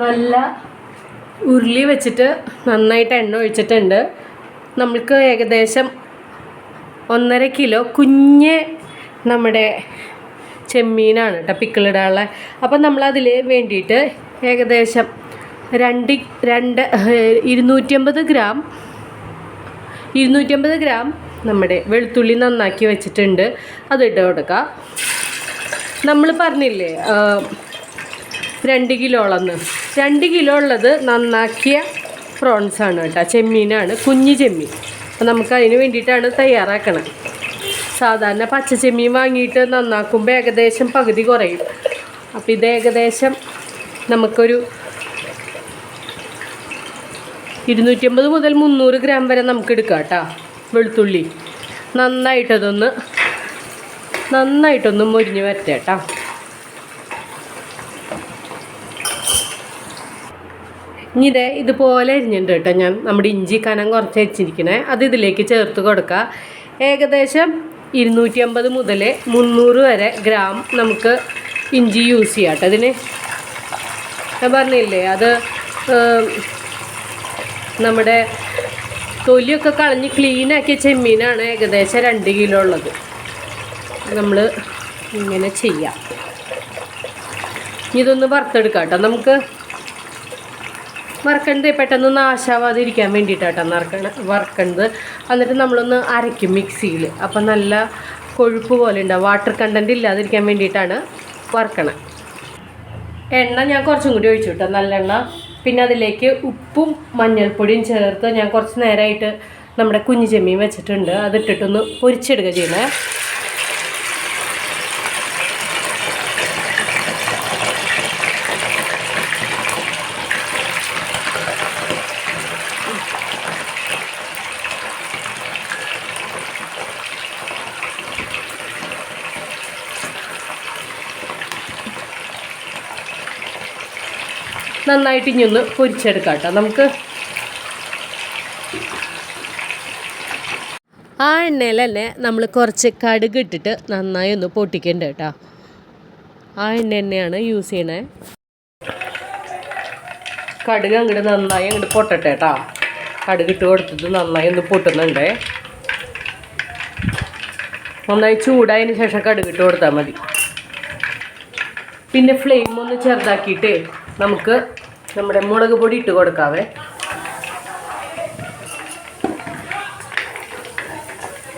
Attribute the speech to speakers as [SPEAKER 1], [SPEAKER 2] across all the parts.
[SPEAKER 1] നല്ല ഉരുളി വെച്ചിട്ട് നന്നായിട്ട് എണ്ണ ഒഴിച്ചിട്ടുണ്ട്. നമ്മൾക്ക് ഏകദേശം ഒന്നര കിലോ കുഞ്ഞ് നമ്മുടെ ചെമ്മീനാണ് കേട്ടോ പിക്കിളിടാനുള്ള. അപ്പം നമ്മളതിൽ വേണ്ടിയിട്ട് ഏകദേശം രണ്ട് രണ്ട് ഇരുന്നൂറ്റമ്പത് ഗ്രാം ഇരുന്നൂറ്റമ്പത് ഗ്രാം നമ്മുടെ വെളുത്തുള്ളി നന്നാക്കി വെച്ചിട്ടുണ്ട്. അത് ഇട്ട് കൊടുക്കാം. നമ്മൾ പറഞ്ഞില്ലേ ആ, കിലോ കിലോളെന്ന് രണ്ട് കിലോ ഉള്ളത് നന്നാക്കിയ പ്രോൺസ് ആണ് കേട്ടോ. ചെമ്മീനാണ്. കുഞ്ഞു ചെമ്മീൻ. അപ്പം നമുക്ക് അതിന് വേണ്ടിയിട്ടാണ് തയ്യാറാക്കണം സാധാരണ പച്ച ചെമ്മീൻ വാങ്ങിയിട്ട് നന്നാക്കുമ്പോൾ ഏകദേശം പകുതി കുറയും. അപ്പോൾ ഇത് ഏകദേശം നമുക്കൊരു ഇരുന്നൂറ്റമ്പത് മുതൽ മുന്നൂറ് ഗ്രാം വരെ നമുക്ക് എടുക്കാം കേട്ടോ. വെളുത്തുള്ളി. നന്നായിട്ടതൊന്ന് നന്നായിട്ടൊന്ന് മൊരിഞ്ഞ് വരട്ടെ കേട്ടോ. ഇനി ഇതേ ഇതുപോലെ അരിഞ്ഞിട്ടുണ്ട് കേട്ടോ ഞാൻ. നമ്മുടെ ഇഞ്ചി കനം കുറച്ച് വെച്ചിരിക്കണേ അത് ഇതിലേക്ക് ചേർത്ത് കൊടുക്കുക. ഏകദേശം ഇരുന്നൂറ്റി അമ്പത് മുതൽ മുന്നൂറ് വരെ ഗ്രാം നമുക്ക് ഇഞ്ചി യൂസ് ചെയ്യാം കേട്ടോ ഇതിന്. ഞാൻ പറഞ്ഞില്ലേ അത് നമ്മുടെ തൊലിയൊക്കെ കളഞ്ഞ് ക്ലീനാക്കിയ ചെമ്മീനാണ് ഏകദേശം രണ്ട് കിലോ ഉള്ളത്. നമ്മൾ ഇങ്ങനെ ചെയ്യാം. ഇതൊന്ന് വറുത്തെടുക്കാം കേട്ടോ. നമുക്ക് വറക്കണത് പെട്ടെന്ന് നാശാവാതിരിക്കാൻ വേണ്ടിയിട്ടാട്ടോ നറക്കണ വറക്കണത്. എന്നിട്ട് നമ്മളൊന്ന് അരയ്ക്കും മിക്സിയിൽ. അപ്പം നല്ല കൊഴുപ്പ് പോലെ ഉണ്ടാവും. വാട്ടർ കണ്ടന്റ് ഇല്ലാതിരിക്കാൻ വേണ്ടിയിട്ടാണ് വറക്കണം. എണ്ണ ഞാൻ കുറച്ചും കൂടി ഒഴിച്ചു കേട്ടോ നല്ലെണ്ണ പിന്നെ അതിലേക്ക് ഉപ്പും മഞ്ഞൾപ്പൊടിയും ചേർത്ത് ഞാൻ കുറച്ച് നേരമായിട്ട് നമ്മുടെ കുഞ്ഞു ചെമ്മീൻ വെച്ചിട്ടുണ്ട്. അതിട്ടിട്ടൊന്ന് പൊരിച്ചെടുക്കുക ചെയ്യണേ നന്നായിട്ട് ഇനി ഒന്ന് പൊരിച്ചെടുക്കാം കേട്ടോ. നമുക്ക് ആ എണ്ണയിൽ തന്നെ നമ്മൾ കുറച്ച് കടുക് ഇട്ടിട്ട് നന്നായി ഒന്ന് പൊട്ടിക്കണ്ട കേട്ടോ. ആ എണ്ണ തന്നെയാണ് യൂസ് ചെയ്യണേ. കടുക് അങ്ങോട്ട് നന്നായി അങ്ങോട്ട് പൊട്ടട്ടെ കേട്ടോ. കടുക് ഇട്ട് കൊടുത്തിട്ട് നന്നായി ഒന്ന് പൊട്ടുന്നുണ്ടേ. നന്നായി ചൂടായതിന് ശേഷം കടുക് ഇട്ട് കൊടുത്താൽ മതി. പിന്നെ ഫ്ലെയിം ഒന്ന് ചെറുതാക്കിയിട്ട് നമുക്ക് നമ്മുടെ മുളക് പൊടി ഇട്ട് കൊടുക്കാവേ.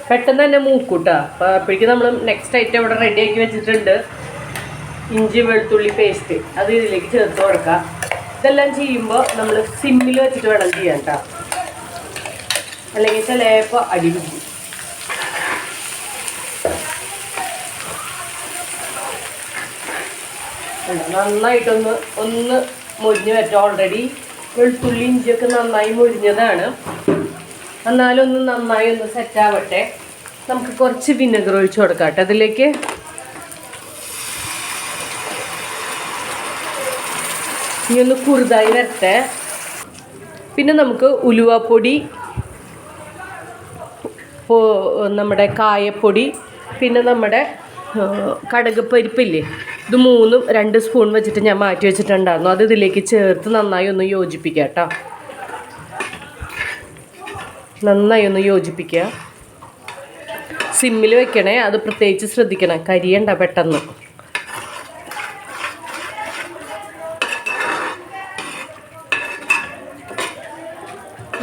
[SPEAKER 1] പെട്ടെന്ന് തന്നെ മൂക്കൂട്ടാ. അപ്പോൾ അപ്പോഴേക്കും നമ്മൾ നെക്സ്റ്റ് ഐറ്റം ഇവിടെ റെഡി ആക്കി വെച്ചിട്ടുണ്ട്. ഇഞ്ചി വെളുത്തുള്ളി പേസ്റ്റ് അത് ഇതിലേക്ക് ചേർത്ത് കൊടുക്കാം. ഇതെല്ലാം ചെയ്യുമ്പോൾ നമ്മൾ സിമ്മിൽ വെച്ചിട്ട് വേണം ചെയ്യാം കേട്ടോ അല്ലെങ്കിൽ ചിലപ്പോൾ അടി നന്നായിട്ടൊന്ന് ഒന്ന് മുരിഞ്ഞു പറ്റും ഓൾറെഡി വെളുത്തുള്ളി ഇഞ്ചിയൊക്കെ നന്നായി മുരിഞ്ഞതാണ്. എന്നാലും ഒന്ന് നന്നായി ഒന്ന് സെറ്റാവട്ടെ നമുക്ക് കുറച്ച് വിനെഗർ ഒഴിച്ചു കൊടുക്കാം കേട്ടോ അതിലേക്ക്. ഇനി ഒന്ന് കുറുതായി വരട്ടെ. പിന്നെ നമുക്ക് ഉലുവപ്പൊടി നമ്മുടെ കായപ്പൊടി പിന്നെ നമ്മുടെ കടുക് പരിപ്പില്ലേ? ഇത് മൂന്നും രണ്ട് സ്പൂൺ വെച്ചിട്ട് ഞാൻ മാറ്റി വെച്ചിട്ടുണ്ടായിരുന്നു. അത് ഇതിലേക്ക് ചേർത്ത് നന്നായി ഒന്ന് യോജിപ്പിക്കുക കേട്ടോ. നന്നായി ഒന്ന് യോജിപ്പിക്കുക. സിമ്മിൽ വെക്കണേ അത് പ്രത്യേകിച്ച് ശ്രദ്ധിക്കണം. കരിയണ്ട പെട്ടെന്ന്.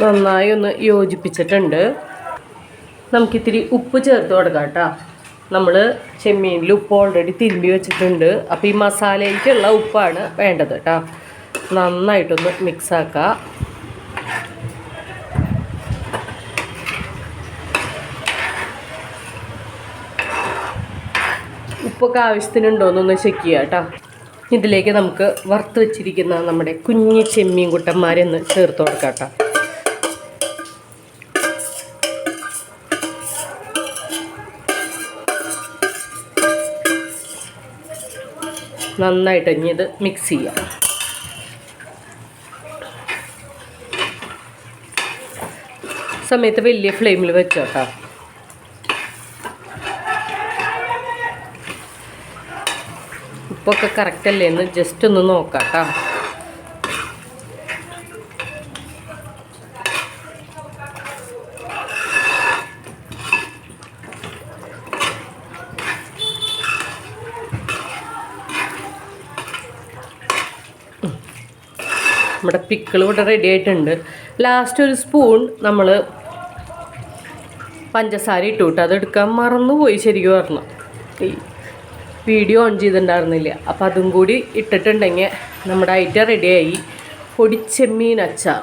[SPEAKER 1] നന്നായി ഒന്ന് യോജിപ്പിച്ചിട്ടുണ്ട്. നമുക്കിത്തിരി ഉപ്പ് ചേർത്ത് കൊടുക്കാം കേട്ടോ. നമ്മൾ ചെമ്മീനിൽ ഉപ്പ് ഓൾറെഡി തിരുമ്പി വെച്ചിട്ടുണ്ട്. അപ്പോൾ ഈ മസാലയ്ക്കുള്ള ഉപ്പാണ് വേണ്ടത് കേട്ടോ നന്നായിട്ടൊന്ന് മിക്സ് ആക്കുക ഉപ്പൊക്കെ ആവശ്യത്തിനുണ്ടോ എന്നൊന്ന് ചെക്ക് ചെയ്യുക കേട്ടോ ഇതിലേക്ക് നമുക്ക് വറുത്ത് വെച്ചിരിക്കുന്ന നമ്മുടെ കുഞ്ഞു ചെമ്മീൻ കുട്ടന്മാരെ ഒന്ന് ചേർത്ത് കൊടുക്കാം കേട്ടോ നന്നായിട്ട് ഇനി ഇത് മിക്സ് ചെയ്യാം. സമയത്ത് വലിയ ഫ്ലെയിമിൽ വെച്ചോട്ടോ ഉപ്പൊക്കെ കറക്റ്റ് അല്ലേ എന്ന് ജസ്റ്റ് ഒന്ന് നോക്കാം കേട്ടോ നമ്മുടെ പിക്കിൾ ഇവിടെ റെഡി ആയിട്ടുണ്ട്. ലാസ്റ്റ് ഒരു സ്പൂൺ നമ്മൾ പഞ്ചസാര ഇട്ടു കേട്ടോ അതെടുക്കാൻ മറന്നുപോയി ശരിക്കും പറഞ്ഞു. വീഡിയോ ഓൺ ചെയ്തിട്ടുണ്ടായിരുന്നില്ല. അപ്പോൾ അതും കൂടി ഇട്ടിട്ടുണ്ടെങ്കിൽ നമ്മുടെ ഐറ്റം റെഡിയായി പൊടിച്ചെമ്മീൻ അച്ചാർ.